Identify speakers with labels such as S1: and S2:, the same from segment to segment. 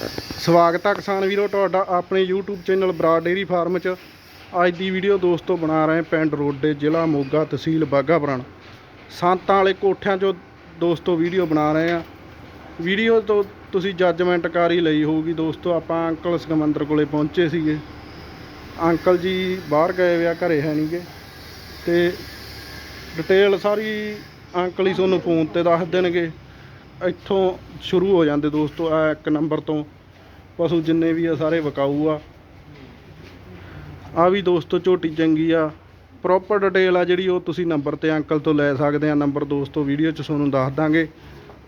S1: ਸਵਾਗਤ ਹੈ ਕਿਸਾਨ ਵੀਰੋ, ਤੁਹਾਡਾ ਆਪਣੇ YouTube channel Brar dairy farm 'ਚ। ਅੱਜ ਦੀ ਵੀਡੀਓ ਦੋਸਤੋ ਬਣਾ ਰਹੇ ਪਿੰਡ ਰੋਡੇ ਜ਼ਿਲ੍ਹਾ ਮੋਗਾ ਤਹਿਸੀਲ ਬਾਘਾਪੁਰਾਣ ਸੰਤਾਂ ਵਾਲੇ ਕੋਠਿਆਂ 'ਚੋਂ ਦੋਸਤੋ ਵੀਡੀਓ ਬਣਾ ਰਹੇ ਆ ਵੀਡੀਓ ਤੋਂ ਤੁਸੀਂ ਜੱਜਮੈਂਟ ਕਰ ਹੀ ਲਈ ਹੋਊਗੀ ਦੋਸਤੋ, ਆਪਾਂ ਅੰਕਲ ਸਕਮੰਦਰ ਕੋਲੇ ਪਹੁੰਚੇ ਸੀਗੇ। ਅੰਕਲ ਜੀ ਬਾਹਰ ਗਏ ਵਿਆ ਘਰੇ ਹੈ ਨਹੀਂਗੇ ਤੇ ਡਿਟੇਲ ਸਾਰੀ ਅੰਕਲ ਹੀ ਤੁਹਾਨੂੰ ਫੋਨ ਤੇ ਦੱਸ ਦੇਣਗੇ। ਇੱਥੋਂ ਸ਼ੁਰੂ ਹੋ ਜਾਂਦੇ ਦੋਸਤੋ ਆ ਇੱਕ ਨੰਬਰ ਤੋਂ। ਪਸ਼ੂ ਜਿੰਨੇ ਵੀ ਆ, ਸਾਰੇ ਵਿਕਾਊ ਆ। ਆ ਵੀ ਦੋਸਤੋ, ਝੋਟੀ ਚੰਗੀ ਆ। ਪ੍ਰੋਪਰ ਡਿਟੇਲ ਆ ਜਿਹੜੀ, ਉਹ ਤੁਸੀਂ ਨੰਬਰ ਤੇ ਅੰਕਲ ਤੋਂ ਲੈ ਸਕਦੇ ਆ। ਨੰਬਰ ਦੋਸਤੋ, ਵੀਡੀਓ 'ਚ ਤੁਹਾਨੂੰ ਦੱਸ ਦਾਂਗੇ।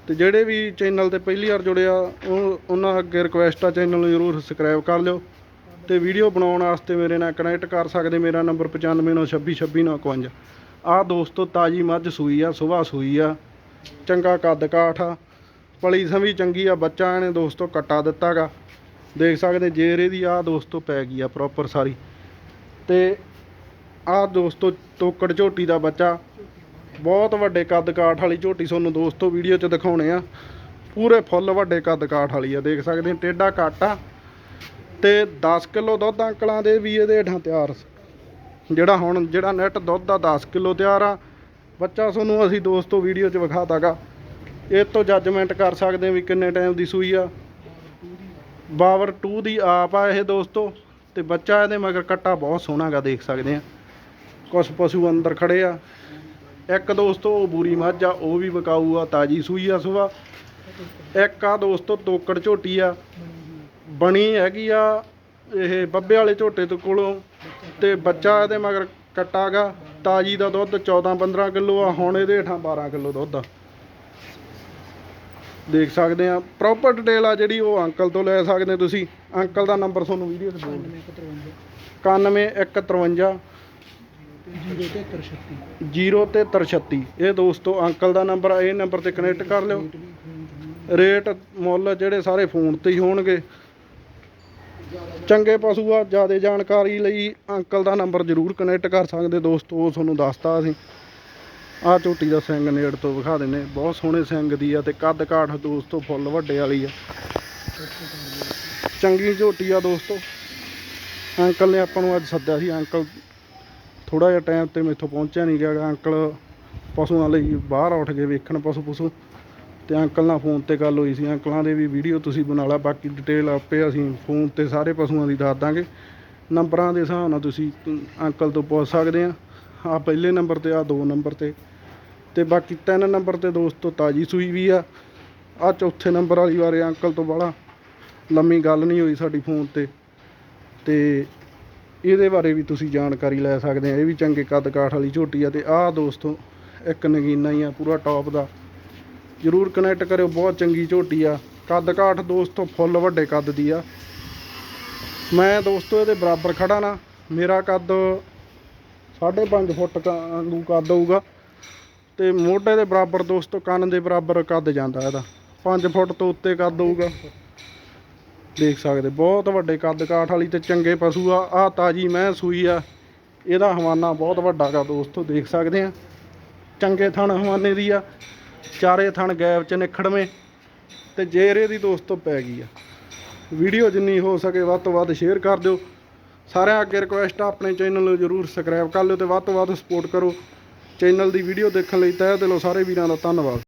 S1: ਤੇ ਜਿਹੜੇ ਵੀ ਚੈਨਲ ਤੇ ਪਹਿਲੀ ਵਾਰ ਜੁੜਿਆ ਉਹ, ਉਹਨਾਂ ਅੱਗੇ ਰਿਕੁਐਸਟ ਆ, ਚੈਨਲ ਨੂੰ ਜ਼ਰੂਰ ਸਬਸਕ੍ਰਾਈਬ ਕਰ ਲਿਓ। ਤੇ ਵੀਡੀਓ ਬਣਾਉਣ ਵਾਸਤੇ ਮੇਰੇ ਨਾਲ ਕਨੈਕਟ ਕਰ ਸਕਦੇ, ਮੇਰਾ ਨੰਬਰ 9596262951 ਆ ਦੋਸਤੋ, ਤਾਜੀ ਮੱਝ ਸੂਈ ਆ ਸਵੇਰ ਸੂਈ ਆ। ਚੰਗਾ ਕੱਦ ਕਾਠ ਆ। ਪਲੀ ਸਮੀ ਚੰਗੀ ਆ, ਬੱਚਾ ਇਹਨੇ ਦੋਸਤੋ ਕੱਟਾ ਦਿੱਤਾਗਾ। ਦੇਖ ਸਕਦੇ ਜੇਰ ਇਹਦੀ ਆ ਦੋਸਤੋ ਪੈ ਗਈ ਆ ਪ੍ਰੋਪਰ ਸਾਰੀ। ਤੇ ਆ ਦੋਸਤੋ ਤੋਕੜ ਝੋਟੀ ਦਾ ਬੱਚਾ। ਬਹੁਤ ਵੱਡੇ ਕੱਦ ਕਾਠ ਵਾਲੀ ਝੋਟੀ ਤੁਹਾਨੂੰ ਦੋਸਤੋ ਵੀਡੀਓ 'ਚ ਦਿਖਾਉਣੇ ਆ। ਪੂਰੇ ਫੁੱਲ ਵੱਡੇ ਕੱਦ ਕਾਠ ਵਾਲੀ ਆ, ਦੇਖ ਸਕਦੇ ਆ ਟੇਡਾ ਕੱਟ ਆ। ਤੇ 10 ਕਿਲੋ ਦੁੱਧ ਅੰਕਲਾਂ ਦੇ ਵੀ ਇਹਦੇ ਹੇਠਾਂ ਤਿਆਰ। ਜਿਹੜਾ ਹੁਣ, ਜਿਹੜਾ ਨੈਟ ਦੁੱਧ ਦਾ 10 ਕਿਲੋ ਤਿਆਰ ਆ। ਬੱਚਾ ਤੁਹਾਨੂੰ ਅਸੀਂ ਦੋਸਤੋ ਵੀਡੀਓ 'ਚ ਵਿਖਾਤਾਗਾ। ਇਹ ਤੋਂ ਜੱਜਮੈਂਟ ਕਰ ਸਕਦੇ ਵੀ ਕਿੰਨੇ ਟਾਈਮ ਦੀ ਸੂਈ ਆ। ਬਾਵਰ 2 ਦੀ ਆਪ ਆ ਇਹ ਦੋਸਤੋ, ਤੇ ਬੱਚਾ ਇਹਦੇ ਮਗਰ ਕੱਟਾ ਬਹੁਤ ਸੋਹਣਾਗਾ ਦੇਖ ਸਕਦੇ ਆ ਕੁਝ ਪਸ਼ੂ ਅੰਦਰ ਖੜੇ ਆ। ਇੱਕ ਦੋਸਤੋ ਉਹ ਬੂਰੀ ਮੱਝ ਆ, ਉਹ ਵੀ ਵਿਕਾਊ ਆ, ਤਾਜੀ ਸੂਈ ਆ ਸੁਬਾ। ਇੱਕ ਆ ਦੋਸਤੋ ਤੋਕੜ ਝੋਟੀ ਆ। ਬਣੀ ਹੈਗੀ ਆ ਇਹ ਬੱਬੇ ਵਾਲੇ ਝੋਟੇ ਤੋਂ ਕੋਲੋਂ, ਤੇ ਬੱਚਾ ਇਹਦੇ ਮਗਰ ਕੱਟਾਗਾ। ਤਾਜੀ ਦਾ ਦੁੱਧ 14 15 ਕਿਲੋ ਆ, ਹੁਣ ਇਹਦੇ ਹੇਠਾਂ 12 ਕਿਲੋ ਦੁੱਧ ਆ। ਦੇਖ ਸਕਦੇ ਆ ਪ੍ਰੋਪਰ ਡਿਟੇਲ ਆ ਜਿਹੜੀ ਉਹ ਅੰਕਲ ਤੋਂ ਲੈ ਸਕਦੇ ਤੁਸੀਂ। ਅੰਕਲ ਦਾ ਨੰਬਰ ਤੁਹਾਨੂੰ ਵੀਡੀਓ 'ਚ ਬੋਲ 9153
S2: ਜੀਰੋ ਤੇ
S1: 03336 ਇਹ ਦੋਸਤੋ, ਅੰਕਲ ਦਾ ਨੰਬਰ ਆ, ਇਹ ਨੰਬਰ ਤੇ ਕਨੈਕਟ ਕਰ ਲਿਓ। ਰੇਟ ਮੁੱਲ ਜਿਹੜੇ ਸਾਰੇ ਫੋਨ ਤੇ ਹੀ ਹੋਣਗੇ। ਚੰਗੇ ਪਸ਼ੂ ਆ, ਜ਼ਿਆਦਾ ਜਾਣਕਾਰੀ ਲਈ ਅੰਕਲ ਦਾ ਨੰਬਰ ਜ਼ਰੂਰ ਕਨੈਕਟ ਕਰ ਸਕਦੇ ਦੋਸਤੋ ਤੁਹਾਨੂੰ ਦੱਸਤਾ ਅਸੀਂ। ਆਹ ਝੋਟੀ ਦਾ ਸਿੰਘ ਨੇੜ ਤੋਂ ਵਿਖਾ ਦਿੰਨੇ ਬਹੁਤ ਸੋਹਣੇ ਸਿੰਘ ਦੀ ਆ ਤੇ ਕੱਦ ਕਾਠ ਦੋਸਤੋ, ਫੁੱਲ ਵੱਡੇ ਵਾਲੀ ਆ। ਚੰਗੀ ਝੋਟੀ ਆ ਦੋਸਤੋ। ਅੰਕਲ ਨੇ ਆਪਾਂ ਨੂੰ ਅੱਜ ਸੱਦਿਆ ਸੀ। ਅੰਕਲ ਥੋੜਾ ਜਿਹਾ ਟਾਈਮ ਤੇ ਮੈਥੋਂ ਪਹੁੰਚਿਆ ਨਹੀਂ ਗਿਆ ਅੰਕਲ ਪਸ਼ੂਆਂ ਲਈ ਬਾਹਰ ਉੱਠ ਕੇ ਵੇਖਣ ਪਸ਼ੂ ਪਸ਼ੂ ਤੇ ਅੰਕਲ ਨਾਲ ਫੋਨ ਤੇ ਗੱਲ ਹੋਈ ਸੀ। ਅੰਕਲਾਂ ਦੇ ਵੀ ਵੀਡੀਓ ਤੁਸੀਂ ਬਣਾ ਲਾ, ਬਾਕੀ ਡਿਟੇਲ ਆਪੇ ਅਸੀਂ ਫੋਨ ਤੇ ਸਾਰੇ ਪਸ਼ੂਆਂ ਦੀ ਦੱਸ ਦਾਂਗੇ। ਨੰਬਰਾਂ ਦੇ ਹਿਸਾਬ ਨਾਲ ਤੁਸੀਂ ਅੰਕਲ ਤੋਂ ਪੁੱਛ ਸਕਦੇ ਆ। ਆ ਪਹਿਲੇ ਨੰਬਰ ਤੇ ਆ ਦੋ ਨੰਬਰ ਤੇ। ਤੇ ਬਾਕੀ ਤਿੰਨ ਨੰਬਰ ਤੇ ਦੋਸਤੋ, ਤਾਜੀ ਸੂਈ ਵੀ ਆ। ਆ ਚੌਥੇ ਨੰਬਰ ਵਾਲੀ ਬਾਰੇ ਅੰਕਲ ਤੋਂ ਬੜਾ ਲੰਮੀ ਗੱਲ ਨਹੀਂ ਹੋਈ ਸਾਡੀ ਫੋਨ ਤੇ। ਤੇ ਇਹਦੇ ਬਾਰੇ ਵੀ ਤੁਸੀਂ ਜਾਣਕਾਰੀ ਲੈ ਸਕਦੇ ਆ। ਇਹ ਵੀ ਚੰਗੇ ਕੱਦ ਕਾਠ ਵਾਲੀ ਝੋਟੀ ਆ ਤੇ ਆਹ ਦੋਸਤੋ, ਇੱਕ ਨਗੀਨਾ ਹੀ ਆ, ਪੂਰਾ ਟੌਪ ਦਾ। ਜਰੂਰ ਕਨੈਕਟ ਕਰਿਓ, ਬਹੁਤ ਚੰਗੀ ਝੋਟੀ ਆ। ਕੱਦ ਕਾਠ ਦੋਸਤੋ, ਫੁੱਲ ਵੱਡੇ ਕੱਦ ਦੀ ਆ। ਮੈਂ ਦੋਸਤੋ ਇਹਦੇ ਬਰਾਬਰ ਖੜਾ ਨਾ, ਮੇਰਾ ਕੱਦ 5.5 ਫੁੱਟ ਕ- ਨੂੰ ਕੱਦ ਹੋਊਗਾ। ਤੇ ਮੋਢੇ ਦੇ ਬਰਾਬਰ ਦੋਸਤੋ, ਕੰਨ ਦੇ ਬਰਾਬਰ ਕੱਦ ਜਾਂਦਾ ਇਹਦਾ। 5 ਫੁੱਟ ਤੋਂ ਉੱਤੇ ਕੱਦ ਹੋਊਗਾ। ਦੇਖ ਸਕਦੇ, ਬਹੁਤ ਵੱਡੇ ਕੱਦ ਕਾਠ ਵਾਲੀ ਤੇ ਚੰਗੇ ਪਸ਼ੂ ਆ। ਆ ਤਾਜੀ ਮੈਂ ਸੂਈ ਆ। ਇਹਦਾ ਹਵਾਨਾ ਬਹੁਤ ਵੱਡਾ ਗਾ ਦੋਸਤੋ, ਦੇਖ ਸਕਦੇ ਆ। ਚੰਗੇ ਥਣ ਹਵਾਨੇ ਦੀ ਆ। ਚਾਰੇ ਥਣ ਗੈਪ ਚ ਨਿਖੜਵੇਂ ਤੇ ਜੇਰ ਇਹਦੀ ਦੋਸਤੋ ਪੈ ਗਈ ਆ। ਵੀਡੀਓ ਜਿੰਨੀ ਹੋ ਸਕੇ ਵੱਧ ਤੋਂ ਵੱਧ ਸ਼ੇਅਰ ਕਰ ਦਿਓ। ਸਾਰਿਆਂ ਅੱਗੇ ਰਿਕੁਐਸਟ ਆ, ਆਪਣੇ ਚੈਨਲ ਨੂੰ ਜਰੂਰ ਸਬਸਕ੍ਰਾਈਬ ਕਰ ਲਿਓ ਤੇ ਵੱਧ ਤੋਂ ਵੱਧ ਸਪੋਰਟ ਕਰੋ। ਚੈਨਲ ਦੀ ਵੀਡੀਓ ਦੇਖਣ ਲਈ ਤਹਿ ਦਿਲੋਂ ਸਾਰੇ ਵੀਰਾਂ ਦਾ ਧੰਨਵਾਦ।